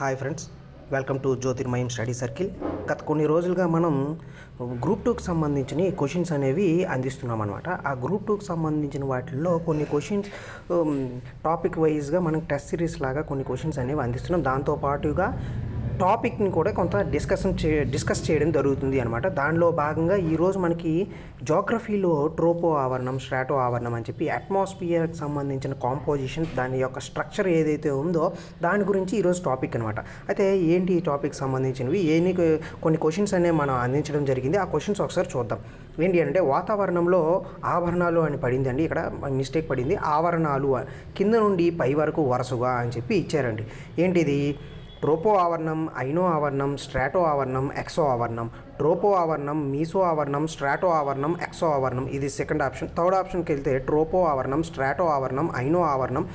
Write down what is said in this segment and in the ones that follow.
Hi friends welcome to Jyothirmayam study circle. గత కొన్ని రోజులుగా మనం గ్రూప్ టూకి సంబంధించిన క్వశ్చన్స్ అనేవి అందిస్తున్నాం అనమాట ఆ గ్రూప్ టూకి సంబంధించిన వాటిల్లో కొన్ని క్వశ్చన్స్ టాపిక్ వైజ్గా మనం టెస్ట్ సిరీస్ లాగా కొన్ని క్వశ్చన్స్ అనేవి అందిస్తున్నాం. దాంతో పాటుగా టాపిక్ని కూడా కొంత డిస్కషన్ చే డిస్కస్ చేయడం జరుగుతుంది అనమాట దానిలో భాగంగా ఈరోజు మనకి జోగ్రఫీలో ట్రోపో ఆవరణం స్ట్రాటో ఆవరణం అని చెప్పి అట్మాస్ఫియర్కి సంబంధించిన కాంపోజిషన్ దాని యొక్క స్ట్రక్చర్ ఏదైతే ఉందో దాని గురించి ఈరోజు టాపిక్ అనమాట అయితే ఏంటి ఈ టాపిక్ సంబంధించినవి? ఏని కొన్ని క్వశ్చన్స్ అనేవి మనం అందించడం జరిగింది. ఆ క్వశ్చన్స్ ఒకసారి చూద్దాం. ఏంటి అంటే వాతావరణంలో ఆభరణాలు అని పడిందండి. ఇక్కడ మిస్టేక్ పడింది. ఆవరణాలు కింద నుండి పై వరకు వరుసగా అని చెప్పి ఇచ్చారండి. ఏంటిది? ట్రోపో ఆవరణం ఐనో ఆవరణం స్ట్రాటో ఆవరణం ఎక్సో ఆవరణం. ట్రోపో ఆవరణం మీసో ఆవరణం స్ట్రాటో ఆవరణం ఎక్సో ఆవరణం. ఇది సెకండ్ ఆప్షన్. థర్డ్ ఆప్షన్కి వెళ్తే ట్రోపో ఆవరణం స్ట్రాటో ఆవరణం ఐనో ఆవరణం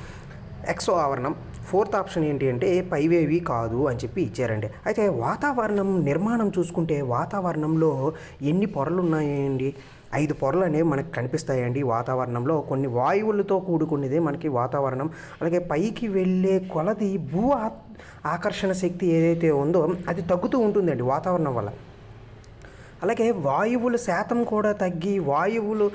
ఎక్సో ఆవరణం. ఫోర్త్ ఆప్షన్ ఏంటి అంటే పైవేవి కాదు అని చెప్పి ఇచ్చారండి. అయితే వాతావరణం నిర్మాణం చూసుకుంటే వాతావరణంలో ఎన్ని పొరలు ఉన్నాయండి? ఐదు పొరలు అనేవి మనకు కనిపిస్తాయండి వాతావరణంలో. కొన్ని వాయువులతో కూడుకున్నదే మనకి వాతావరణం. అలాగే పైకి వెళ్ళే కొలది భూ ఆకర్షణ శక్తి ఏదైతే ఉందో అది తగ్గుతూ ఉంటుందండి వాతావరణం వల్ల. అలాగే వాయువుల శాతం కూడా తగ్గి వాయువులు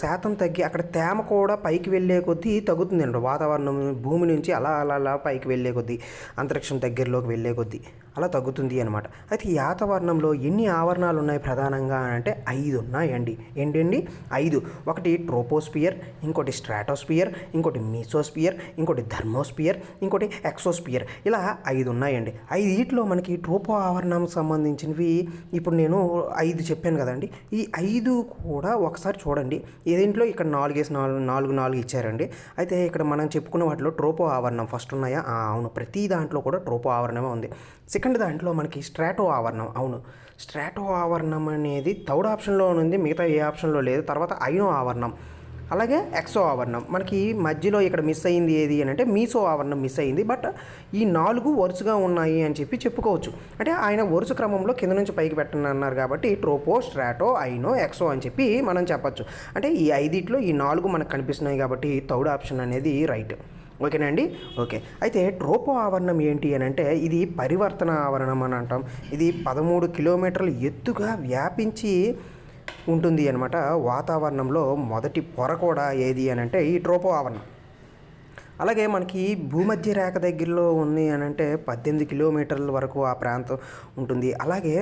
శాతం తగ్గి అక్కడ తేమ కూడా పైకి వెళ్ళే కొద్దీ తగ్గుతుందండి వాతావరణం భూమి నుంచి అలా అలా అలా పైకి వెళ్ళే కొద్దీ అంతరిక్షం దగ్గరలోకి వెళ్ళే కొద్దీ. అలా తగ్గుతుంది అనమాట అయితే ఈ వాతావరణంలో ఎన్ని ఆవరణాలు ఉన్నాయి ప్రధానంగా అంటే ఐదు ఉన్నాయండి. ఏంటండి? ఐదు. ఒకటి ట్రోపోస్పియర్ ఇంకోటి స్ట్రాటోస్పియర్ ఇంకోటి మీసోస్పియర్ ఇంకోటి ధర్మోస్పియర్ ఇంకోటి ఎక్సోస్పియర్. ఇలా ఐదు ఉన్నాయండి. ఐదుట్లో మనకి ట్రోపో ఆవరణం సంబంధించినవి ఇప్పుడు నేను ఐదు చెప్పాను కదండి. ఈ ఐదు కూడా ఒకసారి చూడండి. ఏదేంట్లో ఇక్కడ నాలుగేసి నాలుగు నాలుగు నాలుగు ఇచ్చారండి. అయితే ఇక్కడ మనం చెప్పుకున్న వాటిలో ట్రోపో ఆవరణం ఫస్ట్ ఉన్నాయా? అవును. ప్రతి దాంట్లో కూడా ట్రోపో ఆవరణమే ఉంది. సెకండ్ దాంట్లో మనకి స్ట్రాటో ఆవరణం. అవును. స్ట్రాటో ఆవరణం అనేది థర్డ్ ఆప్షన్లో ఉంది మిగతా ఏ ఆప్షన్లో లేదు. తర్వాత ఐనో ఆవరణం. అలాగే ఎక్సో ఆవరణం. మనకి మధ్యలో ఇక్కడ మిస్ అయింది ఏది అని అంటే మీసో ఆవరణం మిస్ అయింది. బట్ ఈ నాలుగు వరుసగా ఉన్నాయి అని చెప్పి చెప్పుకోవచ్చు. అంటే ఆయన వరుస క్రమంలో కింద నుంచి పైకి పెట్టండి అన్నారు కాబట్టి ట్రోపో స్ట్రాటో ఐనో ఎక్సో అని చెప్పి మనం చెప్పచ్చు. అంటే ఈ ఐదిట్లో ఈ నాలుగు మనకు కనిపిస్తున్నాయి కాబట్టి థర్డ్ ఆప్షన్ అనేది రైట్. ఓకేనండి ఓకే. అయితే ట్రోపో ఆవరణం ఏంటి అని అంటే ఇది పరివర్తన ఆవరణం అని అంటాం. ఇది పదమూడు కిలోమీటర్ల ఎత్తుగా వ్యాపించి ఉంటుంది అనమాట వాతావరణంలో మొదటి పొర కూడా ఏది అని అంటే ఈ ట్రోపో ఆవరణం. అలాగే మనకి భూమధ్య రేఖ దగ్గరలో ఉంది అని అంటే పద్దెనిమిది కిలోమీటర్ల వరకు ఆ ప్రాంతం ఉంటుంది. అలాగే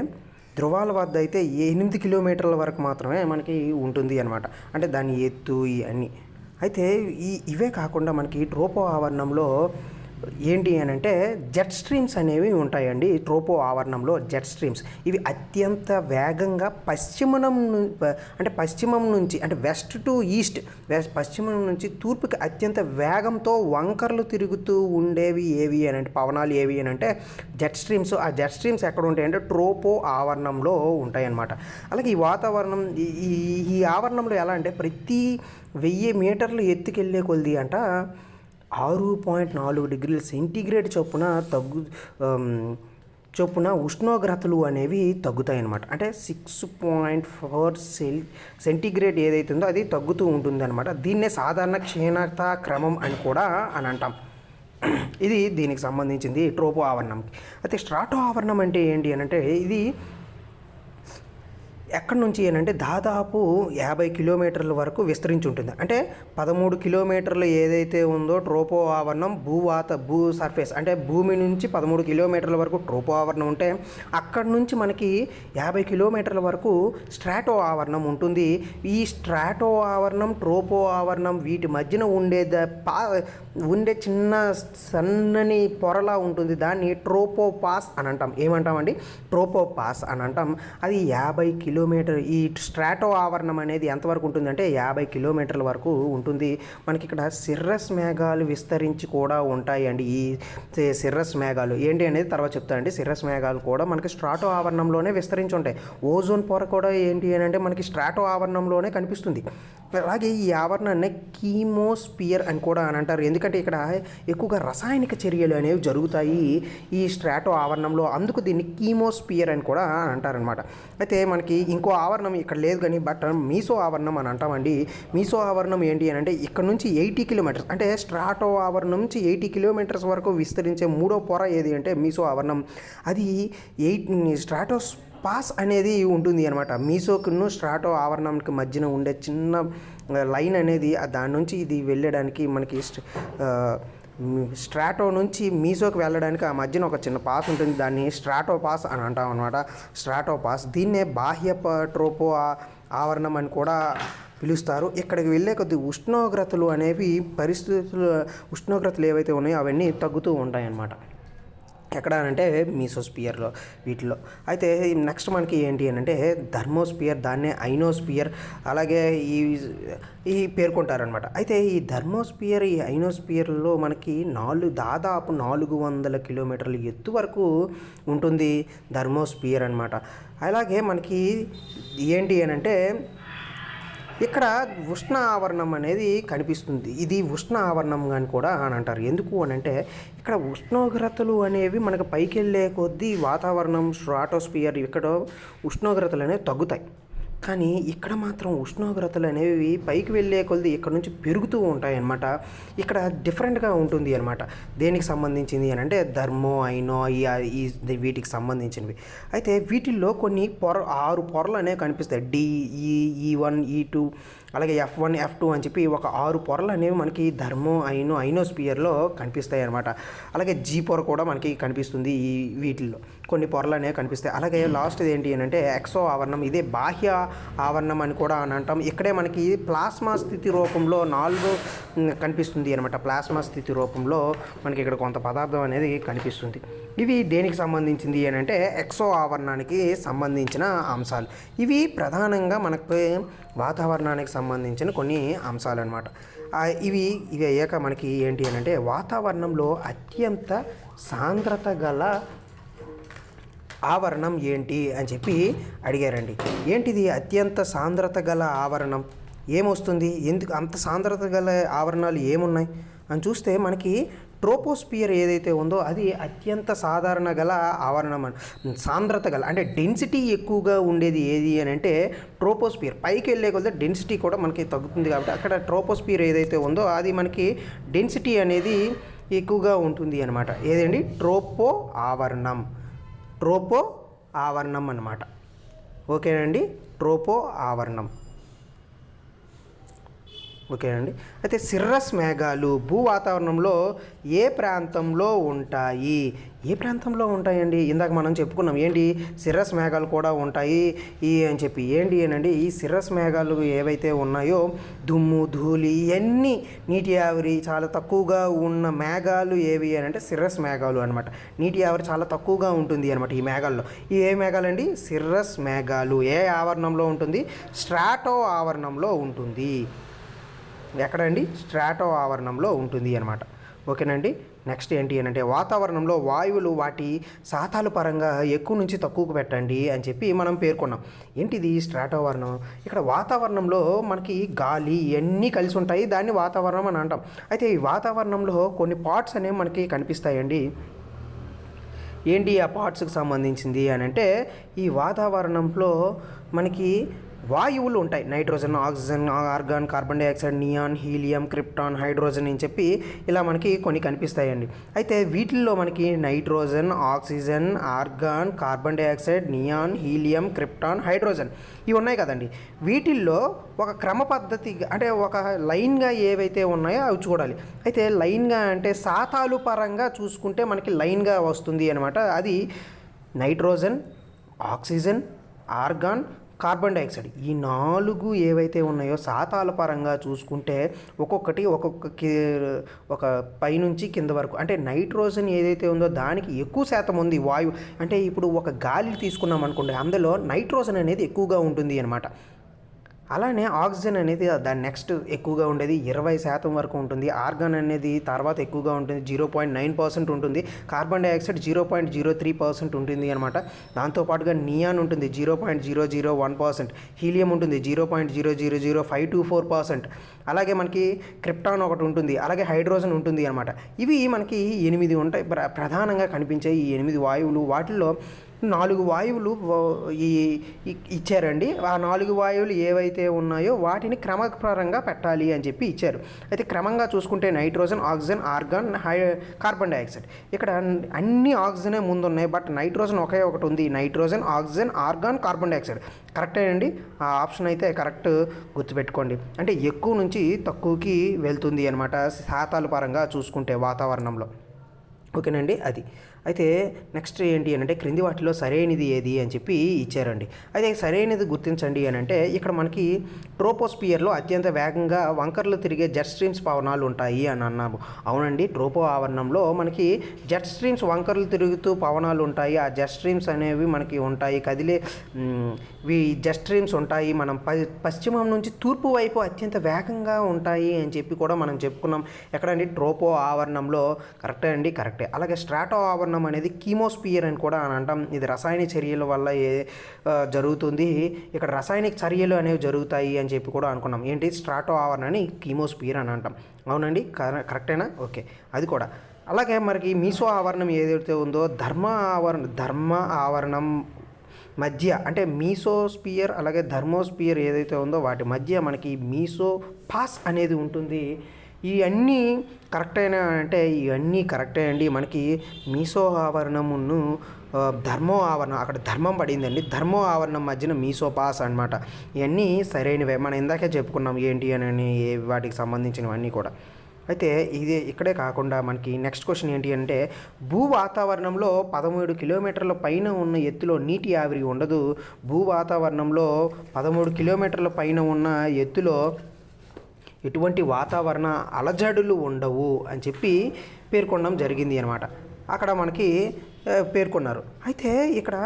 ధ్రువాల వద్ద అయితే ఎనిమిది కిలోమీటర్ల వరకు మాత్రమే మనకి ఉంటుంది అనమాట అంటే దాని ఎత్తు ఇవన్నీ. అయితే ఈ ఇవే కాకుండా మనకి ట్రోపో ఆవరణంలో ఏంటి అని అంటే జెట్ స్ట్రీమ్స్ అనేవి ఉంటాయండి. ట్రోపో ఆవరణంలో జెట్ స్ట్రీమ్స్. ఇవి అత్యంత వేగంగా పశ్చిమం ను- అంటే పశ్చిమం నుంచి అంటే వెస్ట్ టు ఈస్ట్ వెస్ట్ పశ్చిమం నుంచి తూర్పుకి అత్యంత వేగంతో వంకర్లు తిరుగుతూ ఉండేవి ఏవి అని అంటే పవనాలు ఏవి అని అంటే జెట్ స్ట్రీమ్స్. ఆ జెట్ స్ట్రీమ్స్ ఎక్కడ ఉంటాయంటే ట్రోపో ఆవరణంలో ఉంటాయన్నమాట. అలాగే ఈ వాతావరణం ఈ- ఈ ఈ ఆవరణంలో ఎలా అంటే ప్రతి వెయ్యి మీటర్లు ఎత్తుకెళ్ళే కొలిది అంట ఆరు పాయింట్ నాలుగు డిగ్రీల సెంటీగ్రేడ్ చొప్పున తగ్గు చొప్పున ఉష్ణోగ్రతలు అనేవి తగ్గుతాయి అన్నమాట అంటే six point four cell centigrade ఏదైతుందో అది తగ్గుతూ ఉంటుంది అనమాట దీన్నే సాధారణ క్షీణత క్రమం అని కూడా అని అంటాం. ఇది దీనికి సంబంధించింది ట్రోపో ఆవరణంకి. అయితే స్ట్రాటో ఆవరణం అంటే ఏంటి అని అంటే ఇది ఎక్కడి నుంచి అంటే దాదాపు యాభై కిలోమీటర్ల వరకు విస్తరించి ఉంటుంది. అంటే పదమూడు కిలోమీటర్లు ఏదైతే ఉందో ట్రోపో ఆవరణం భూవాత భూ సర్ఫేస్ అంటే భూమి నుంచి పదమూడు కిలోమీటర్ల వరకు ట్రోపో ఆవరణం ఉంటే అక్కడి నుంచి మనకి యాభై కిలోమీటర్ల వరకు స్ట్రాటో ఆవరణం ఉంటుంది. ఈ స్ట్రాటో ఆవరణం ట్రోపో ఆవరణం వీటి మధ్యన ఉండే ద- పా ఉండే చిన్న సన్నని పొరలా ఉంటుంది. దాన్ని ట్రోపో పాస్ అని అంటాం. ఏమంటామండి? ట్రోపో పాస్ అని అంటాం. అది యాభై కిలో కిలోమీటర్ ఈ స్ట్రాటో ఆవరణం అనేది ఎంతవరకు ఉంటుందంటే యాభై కిలోమీటర్ల వరకు ఉంటుంది. మనకి ఇక్కడ సిర్రస్ మేఘాలు విస్తరించి కూడా ఉంటాయండి. ఈ సిర్రస్ మేఘాలు. ఏంటి అనేది తర్వాత చెప్తానండి సిర్రస్ మేఘాలు కూడా మనకి స్ట్రాటో ఆవరణంలోనే విస్తరించి ఉంటాయి. ఓజోన్ పొర కూడా ఏంటి అని అంటే మనకి స్ట్రాటో ఆవరణంలోనే కనిపిస్తుంది. అలాగే ఈ ఆవరణాన్ని కీమోస్పియర్ అని కూడా అని అంటారు. ఎందుకంటే ఇక్కడ ఎక్కువగా రసాయనిక చర్యలు అనేవి జరుగుతాయి ఈ స్ట్రాటో ఆవరణంలో. అందుకు దీన్ని కీమోస్పియర్ అని కూడా అంటారనమాట అయితే మనకి ఇంకో ఆవరణం ఇక్కడ లేదు కానీ బట్ మీసో ఆవరణం అని అంటామండి. మీసో ఆవరణం ఏంటి అని అంటే ఇక్కడ నుంచి ఎయిటీ కిలోమీటర్స్ అంటే స్ట్రాటో ఆవరణం నుంచి ఎయిటీ కిలోమీటర్స్ వరకు విస్తరించే మూడో పొర ఏది అంటే మీసో ఆవరణం. అది ఎయిట్ స్ట్రాటోస్ పాస్ అనేది ఉంటుంది అనమాట మీసోకును స్ట్రాటో ఆవరణంకి మధ్యన ఉండే చిన్న లైన్ అనేది దాని నుంచి ఇది వెళ్ళడానికి మనకి స్ట్రాటో నుంచి మీసోకి వెళ్ళడానికి ఆ మధ్యన ఒక చిన్న పాస్ ఉంటుంది. దాన్ని స్ట్రాటో పాస్ అని అంటాం అనమాట స్ట్రాటో పాస్. దీన్నే బాహ్య ట్రోపో ఆవరణం అని కూడా పిలుస్తారు. ఇక్కడికి వెళ్ళే కొద్ది ఉష్ణోగ్రతలు అనేవి పరిస్థితులు ఉష్ణోగ్రతలు ఏవైతే ఉన్నాయో అవన్నీ తగ్గుతూ ఉంటాయన్నమాట. ఎక్కడ అంటే మీసోస్పియర్లో వీటిలో. అయితే నెక్స్ట్ మనకి ఏంటి అని అంటే ధర్మోస్పియర్ దాన్నే ఐనోస్పియర్ అలాగే ఈ ఈ పేర్కొంటారనమాట అయితే ఈ ధర్మోస్పియర్ ఈ ఐనోస్పియర్లో మనకి నాలుగు దాదాపు నాలుగు వందల కిలోమీటర్ల ఎత్తు వరకు ఉంటుంది ధర్మోస్పియర్ అనమాట అలాగే మనకి ఏంటి అని అంటే ఇక్కడ ఉష్ణ ఆవరణం అనేది కనిపిస్తుంది. ఇది ఉష్ణ ఆవరణం అని కూడా అని అంటారు. ఎందుకు అని అంటే ఇక్కడ ఉష్ణోగ్రతలు అనేవి మనకు పైకి వెళ్ళే కొద్దీ వాతావరణం స్ట్రాటోస్పియర్ ఇక్కడ ఉష్ణోగ్రతలు అనేవి తగ్గుతాయి. కానీ ఇక్కడ మాత్రం ఉష్ణోగ్రతలు అనేవి పైకి వెళ్ళే కొద్ది ఇక్కడ నుంచి పెరుగుతూ ఉంటాయి అన్నమాట ఇక్కడ డిఫరెంట్గా ఉంటుంది అనమాట దేనికి సంబంధించింది అని అంటే ధర్మో ఐనో ఈ ఈ వీటికి సంబంధించినవి. అయితే వీటిల్లో కొన్ని పొర ఆరు పొరలు అనేవి కనిపిస్తాయి. డి ఈ ఈ వన్ ఈ టూ అలాగే ఎఫ్ వన్ ఎఫ్ టూ అని చెప్పి ఒక ఆరు పొరలు అనేవి మనకి ధర్మో ఐనో ఐనోస్పియర్లో కనిపిస్తాయి అనమాట అలాగే జీ పొర కూడా మనకి కనిపిస్తుంది ఈ వీటిల్లో. కొన్ని పొరలు అనేవి కనిపిస్తాయి. అలాగే లాస్ట్ ఏంటి అంటే ఎక్సో ఆవరణం ఇదే బాహ్య ఆవరణం అని కూడా అని అంటాం. ఇక్కడే మనకి ప్లాస్మా స్థితి రూపంలో నాలుగు కనిపిస్తుంది అనమాట ప్లాస్మా స్థితి రూపంలో మనకి ఇక్కడ కొంత పదార్థం అనేది కనిపిస్తుంది. ఇవి దేనికి సంబంధించింది అని అంటే ఎక్సో ఆవరణానికి సంబంధించిన అంశాలు. ఇవి ప్రధానంగా మనకు వాతావరణానికి సంబంధించిన కొన్ని అంశాలు అనమాట ఇవి ఇవి అయ్యాక మనకి ఏంటి అని అంటే వాతావరణంలో అత్యంత సాంద్రత గల ఆవరణం ఏంటి అని చెప్పి అడిగారండి. ఏంటిది అత్యంత సాంద్రత గల ఆవరణం? ఏమొస్తుంది? ఎందుకు అంత సాంద్రత గల ఆవరణాలు ఏమున్నాయి? అని చూస్తే మనకి ట్రోపోస్పియర్ ఏదైతే ఉందో అది అత్యంత సాధారణ గల ఆవరణం అని సాంద్రత గల అంటే డెన్సిటీ ఎక్కువగా ఉండేది ఏది అని అంటే ట్రోపోస్పియర్. పైకి వెళ్ళే కొద్ది డెన్సిటీ కూడా మనకి తగ్గుతుంది కాబట్టి అక్కడ ట్రోపోస్పియర్ ఏదైతే ఉందో అది మనకి డెన్సిటీ అనేది ఎక్కువగా ఉంటుంది అనమాట ఏదండి? ట్రోపో ఆవరణం. ట్రోపో ఆవరణం అన్నమాట. ఓకేనండి ట్రోపో ఆవరణం. ఓకేనండి అయితే సిర్రస్ మేఘాలు భూ వాతావరణంలో ఏ ప్రాంతంలో ఉంటాయి? ఏ ప్రాంతంలో ఉంటాయండి? ఇందాక మనం చెప్పుకున్నాం ఏంటి? సిర్రస్ మేఘాలు కూడా ఉంటాయి. ఈ అని చెప్పి ఏంటి అనండి ఈ సిర్రస్ మేఘాలు ఏవైతే ఉన్నాయో దుమ్ము ధూళి ఇవన్నీ నీటి ఆవిరి చాలా తక్కువగా ఉన్న మేఘాలు ఏవి అని అంటే సిర్రస్ మేఘాలు అనమాట నీటి ఆవిరి చాలా తక్కువగా ఉంటుంది అనమాట ఈ మేఘాల్లో. ఈ ఏ మేఘాలండి? సిర్రస్ మేఘాలు. ఏ ఆవరణంలో ఉంటుంది? స్ట్రాటో ఆవరణంలో ఉంటుంది. ఎక్కడండి? స్ట్రాటో ఆవరణంలో ఉంటుంది అనమాట ఓకేనండి? నెక్స్ట్ ఏంటి అని అంటే వాతావరణంలో వాయువులు వాటి శాతాల పరంగా ఎక్కువ నుంచి తక్కువకు పెట్టండి అని చెప్పి మనం పేర్కొన్నాం. ఏంటిది స్ట్రాటోవరణం ఇక్కడ వాతావరణంలో మనకి గాలి ఇవన్నీ కలిసి ఉంటాయి దాన్ని వాతావరణం అని అంటాం. అయితే ఈ వాతావరణంలో కొన్ని పార్ట్స్ అనేవి మనకి కనిపిస్తాయండి. ఏంటి ఆ పార్ట్స్కి సంబంధించింది అని అంటే ఈ వాతావరణంలో మనకి వాయువులు ఉంటాయి. Nitrogen oxygen argon carbon dioxide neon helium krypton hydrogen అని చెప్పి ఇలా మనకి కొన్ని కనిపిస్తాయండి. అయితే వీటిల్లో మనకి nitrogen oxygen argon carbon dioxide neon helium krypton hydrogen ఇవి ఉన్నాయి కదండి. వీటిల్లో ఒక క్రమ పద్ధతి అంటే ఒక లైన్గా ఏవైతే ఉన్నాయో అవి చూడాలి. అయితే లైన్గా అంటే శాతాలు పరంగా చూసుకుంటే మనకి లైన్గా వస్తుంది అనమాట అది nitrogen oxygen argon carbon dioxide. ఈ నాలుగు ఏవైతే ఉన్నాయో శాతాల పరంగా చూసుకుంటే ఒక్కొక్కటి ఒక్కొక్క కి ఒక పైనుంచి కింద వరకు. అంటే నైట్రోజన్ ఏదైతే ఉందో దానికి ఎక్కువ శాతం ఉంది వాయువు. అంటే ఇప్పుడు ఒక గాలి తీసుకున్నాం అనుకోండి అందులో నైట్రోజన్ అనేది ఎక్కువగా ఉంటుంది అనమాట అలానే ఆక్సిజన్ అనేది దాని నెక్స్ట్ ఎక్కువగా ఉండేది ఇరవై శాతం వరకు ఉంటుంది. ఆర్గాన్ అనేది తర్వాత ఎక్కువగా ఉంటుంది. జీరో పాయింట్ నైన్ పర్సెంట్ ఉంటుంది. Carbon dioxide zero point zero three percent ఉంటుంది అనమాట దాంతోపాటుగా నియాన్ ఉంటుంది. Zero point zero zero one percent. Helium ఉంటుంది. Zero point zero zero zero five two four percent. అలాగే మనకి క్రిప్టాన్ ఒకటి ఉంటుంది. అలాగే హైడ్రోజన్ ఉంటుంది అనమాట ఇవి మనకి ఎనిమిది ఉంటాయి. ప్ర- ప్రధానంగా కనిపించే ఈ ఎనిమిది వాయువులు. వాటిల్లో నాలుగు వాయువులు ఈ ఇచ్చారండి. ఆ నాలుగు వాయువులు ఏవైతే ఉన్నాయో వాటిని క్రమప్రకారంగా పెట్టాలి అని చెప్పి ఇచ్చారు. అయితే క్రమంగా చూసుకుంటే నైట్రోజన్ ఆక్సిజన్ ఆర్గాన్ హై కార్బన్ డైఆక్సైడ్. ఇక్కడ అన్ని ఆక్సిజనే ముందు ఉన్నాయి బట్ నైట్రోజన్ ఒకే ఒకటి ఉంది. Nitrogen oxygen argon carbon dioxide. కరెక్టేనండి ఆ ఆప్షన్ అయితే కరెక్ట్ గుర్తుపెట్టుకోండి. అంటే ఎక్కువ నుంచి తక్కువకి వెళ్తుంది అనమాట శాతాల పరంగా చూసుకుంటే వాతావరణంలో. ఓకేనండి? అది. అయితే నెక్స్ట్ ఏంటి అని అంటే క్రింది వాటిలో సరైనది ఏది అని చెప్పి ఇచ్చారండి. అయితే సరైనది గుర్తించండి అని అంటే ఇక్కడ మనకి ట్రోపోస్పియర్లో అత్యంత వేగంగా వంకర్లు తిరిగే జెట్ స్ట్రీమ్స్ పవనాలు ఉంటాయి అని అన్నాము. అవునండి ట్రోపో ఆవరణంలో మనకి జెట్ స్ట్రీమ్స్ వంకర్లు తిరుగుతూ పవనాలు ఉంటాయి. ఆ జెట్ స్ట్రీమ్స్ అనేవి మనకి ఉంటాయి. కదిలే ఇవి జెట్ స్ట్రీమ్స్ ఉంటాయి. మనం ప- పశ్చిమం నుంచి తూర్పు వైపు అత్యంత వేగంగా ఉంటాయి అని చెప్పి కూడా మనం చెప్పుకున్నాం. ఎక్కడండి? ట్రోపో ఆవరణంలో. కరెక్టే అండి కరెక్టే. అలాగే స్ట్రాటో ఆవరణం అనేది కీమోస్పియర్ అని కూడా అని అంటాం. ఇది రసాయన చర్యల వల్ల ఏ జరుగుతుంది. ఇక్కడ రసాయనిక చర్యలు అనేవి జరుగుతాయి అని చెప్పి కూడా అనుకున్నాం. ఏంటి? స్ట్రాటో ఆవరణని కీమోస్పియర్ అని అంటాం. అవునండి? కరెక్టేనా? ఓకే. అది కూడా. అలాగే మనకి మీసో ఆవరణం ఏదైతే ఉందో ధర్మ ఆవరణ ధర్మ ఆవరణం మధ్య అంటే మీసోస్పియర్ అలాగే ధర్మోస్పియర్ ఏదైతే ఉందో వాటి మధ్య మనకి మీసో పాస్ అనేది ఉంటుంది. ఇవన్నీ కరెక్ట్ అయినా అంటే ఇవన్నీ కరెక్టే అండి మనకి మీసో ఆవరణమును ధర్మో ఆవరణం అక్కడ ధర్మం పడిందండి. ధర్మో ఆవరణం మధ్యన మీసో పాస్ అనమాట ఇవన్నీ సరైనవే. మనం ఇందాకే చెప్పుకున్నాం ఏంటి అని వాటికి సంబంధించినవన్నీ కూడా. అయితే ఇది ఇక్కడే కాకుండా మనకి నెక్స్ట్ క్వశ్చన్ ఏంటి అంటే భూ వాతావరణంలో పదమూడు కిలోమీటర్ల పైన ఉన్న ఎత్తులో నీటి ఆవిరి ఉండదు. భూ వాతావరణంలో పదమూడు కిలోమీటర్ల పైన ఉన్న ఎత్తులో ఎటువంటి వాతావరణ అలజడులు ఉండవు అని చెప్పి పేర్కొనడం జరిగింది అనమాట అక్కడ మనకి పేర్కొన్నారు. అయితే ఇక్కడ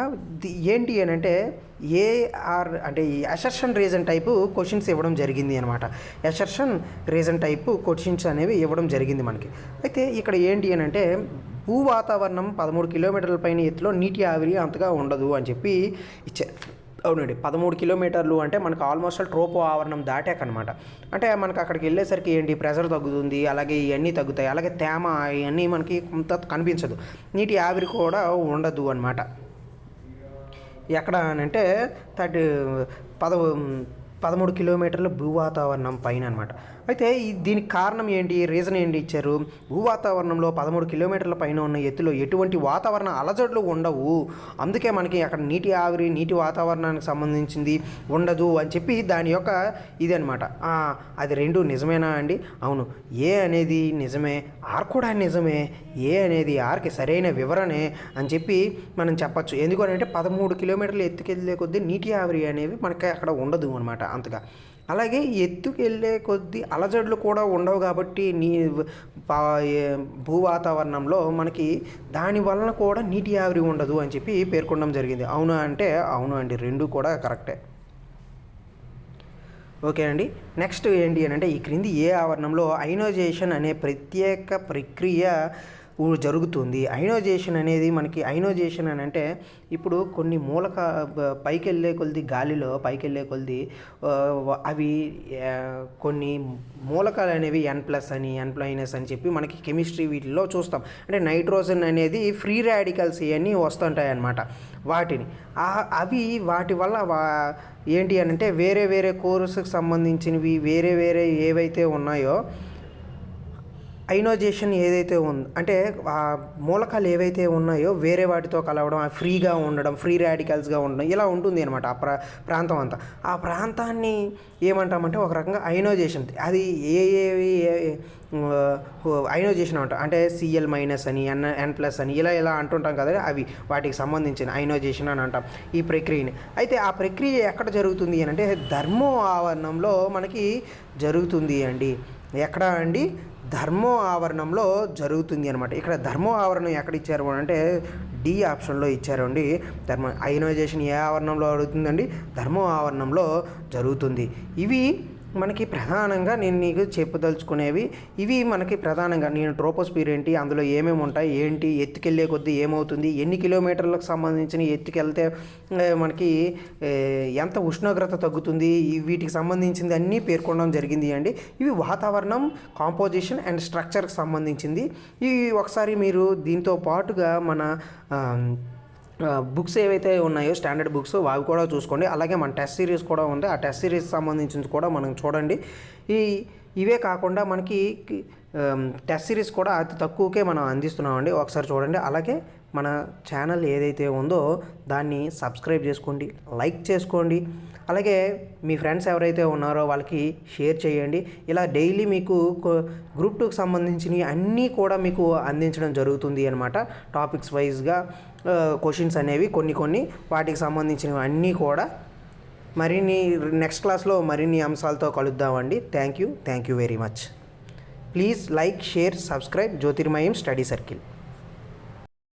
ఏంటి అని అంటే ఏఆర్ అంటే ఈ అసర్షన్ రీజన్ టైపు క్వశ్చన్స్ ఇవ్వడం జరిగింది అనమాట అసర్షన్ రీజన్ టైపు క్వశ్చన్స్ అనేవి ఇవ్వడం జరిగింది మనకి. అయితే ఇక్కడ ఏంటి అని అంటే భూ వాతావరణం పదమూడు కిలోమీటర్ల పైన ఎత్తులో నీటి ఆవిరి అంతగా ఉండదు అని చెప్పి ఇచ్చారు. అవునండి. పదమూడు కిలోమీటర్లు అంటే మనకు ఆల్మోస్ట్ ట్రోపో ఆవరణం దాటాకనమాట. అంటే మనకు అక్కడికి వెళ్ళేసరికి ఏంటి ప్రెషర్ తగ్గుతుంది అలాగే ఇవన్నీ తగ్గుతాయి అలాగే తేమ ఇవన్నీ మనకి కొంత కనిపించదు. నీటి ఆవిరి కూడా ఉండదు అనమాట ఎక్కడ అని అంటే థర్టీ పద పదమూడు కిలోమీటర్ల భూ వాతావరణం పైన అనమాట అయితే ఈ దీనికి కారణం ఏంటి? రీజన్ ఏంటి ఇచ్చారు? భూ వాతావరణంలో పదమూడు కిలోమీటర్ల పైన ఉన్న ఎత్తులో ఎటువంటి వాతావరణ అలజడులు ఉండవు. అందుకే మనకి అక్కడ నీటి ఆవిరి నీటి వాతావరణానికి సంబంధించింది ఉండదు అని చెప్పి దాని యొక్క ఇది అనమాట అది రెండు నిజమేనా అండి? అవును. ఏ అనేది నిజమే ఆర్ కూడా నిజమే ఏ అనేది ఆర్కి సరైన వివరణే అని చెప్పి మనం చెప్పచ్చు. ఎందుకంటే పదమూడు కిలోమీటర్లు ఎత్తుకెళ్ళే కొద్దీ నీటి ఆవిరి అనేవి మనకి అక్కడ ఉండదు అనమాట అంతగా. అలాగే ఎత్తుకెళ్ళే కొద్దీ అలజడులు కూడా ఉండవు కాబట్టి నీ భూ వాతావరణంలో మనకి దాని వలన కూడా నీటి ఆవిరి ఉండదు అని చెప్పి పేర్కొనడం జరిగింది. అవునా అంటే అవును అండి. రెండు కూడా కరెక్టే. ఓకే అండి. నెక్స్ట్ ఏంటి అని అంటే ఈ క్రింది ఏ ఆవరణంలో ఐనోజేషన్ అనే ప్రత్యేక ప్రక్రియ జరుగుతుంది. ఐనోజేషన్ అనేది మనకి ఐనోజేషన్ అని అంటే ఇప్పుడు కొన్ని మూలక పైకి వెళ్ళే కొద్ది గాలిలో పైకి వెళ్ళే కొద్ది అవి కొన్ని మూలకాలు అనేవి ఎన్ ప్లస్ అని ఎన్ మైనస్ అని చెప్పి మనకి కెమిస్ట్రీ వీటిల్లో చూస్తాం. అంటే నైట్రోజన్ అనేది ఫ్రీ రాడికల్స్ ఇవన్నీ వస్తుంటాయి అన్నమాట వాటిని అవి వాటి వల్ల వా ఏంటి అని అంటే వేరే వేరే కోర్సుకు సంబంధించినవి వేరే వేరే ఏవైతే ఉన్నాయో ఐనోజేషన్ ఏదైతే ఉందో అంటే ఆ మూలకాలు ఏవైతే ఉన్నాయో వేరే వాటితో కలవడం ఫ్రీగా ఉండడం ఫ్రీ రాడికల్స్గా ఉండడం ఇలా ఉంటుంది అనమాట ఆ ప్రా ప్రాంతం అంతా. ఆ ప్రాంతాన్ని ఏమంటామంటే ఒక రకంగా ఐనోజేషన్ అది ఏ ఏవి ఐనోజేషన్ అంటాం అంటే సిఎల్ మైనస్ అని ఎన్ ఎన్ ప్లస్ అని ఇలా ఇలా అంటుంటాం కదా అవి వాటికి సంబంధించిన ఐనోజేషన్ అని అంటాం ఈ ప్రక్రియని. అయితే ఆ ప్రక్రియ ఎక్కడ జరుగుతుంది అని అంటే ధర్మో ఆవరణంలో మనకి జరుగుతుంది అండి. ఎక్కడ అండి? ధర్మో ఆవరణంలో జరుగుతుంది అనమాట ఇక్కడ ధర్మో ఆవరణం ఎక్కడ ఇచ్చారు అంటే డి ఆప్షన్లో ఇచ్చారండి ధర్మ ఐనోజేషన్ ఏ ఆవరణంలో జరుగుతుందండి? ధర్మో ఆవరణంలో జరుగుతుంది. ఇవి మనకి ప్రధానంగా నేను నీకు చెప్పదలుచుకునేవి ఇవి మనకి ప్రధానంగా. నేను ట్రోపోస్పియర్ ఏంటి? అందులో ఏమేమి ఉంటాయి? ఏంటి? ఎత్తుకెళ్ళే కొద్దీ ఏమవుతుంది? ఎన్ని కిలోమీటర్లకు సంబంధించిన ఎత్తుకెళ్తే మనకి ఎంత ఉష్ణోగ్రత తగ్గుతుంది? వీటికి సంబంధించింది అన్నీ పేర్కొనడం జరిగింది అండి. ఇవి వాతావరణం కాంపోజిషన్ అండ్ స్ట్రక్చర్కి సంబంధించింది. ఇవి ఒకసారి మీరు దీంతో పాటుగా మన బుక్స్ ఏవైతే ఉన్నాయో స్టాండర్డ్ బుక్స్ అవి కూడా చూసుకోండి. అలాగే మన టెస్ట్ సిరీస్ కూడా ఉంది. ఆ టెస్ట్ సిరీస్ సంబంధించింది కూడా మనం చూడండి. ఈ ఇవే కాకుండా మనకి టెస్ట్ సిరీస్ కూడా అతి తక్కువకే మనం అందిస్తున్నామండి. ఒకసారి చూడండి. అలాగే మన ఛానల్ ఏదైతే ఉందో దాన్ని సబ్స్క్రైబ్ చేసుకోండి లైక్ చేసుకోండి. అలాగే మీ ఫ్రెండ్స్ ఎవరైతే ఉన్నారో వాళ్ళకి షేర్ చేయండి. ఇలా డైలీ మీకు గ్రూప్ టూకి సంబంధించినవి అన్నీ కూడా మీకు అందించడం జరుగుతుంది అనమాట టాపిక్స్ వైజ్గా క్వశ్చన్స్ అనేవి కొన్ని కొన్ని వాటికి సంబంధించినవి అన్నీ కూడా. మరిన్ని నెక్స్ట్ క్లాస్లో మరిన్ని అంశాలతో కలుద్దామండి. Thank you. Thank you very much. Please like share subscribe. Jyothirmayam study circle.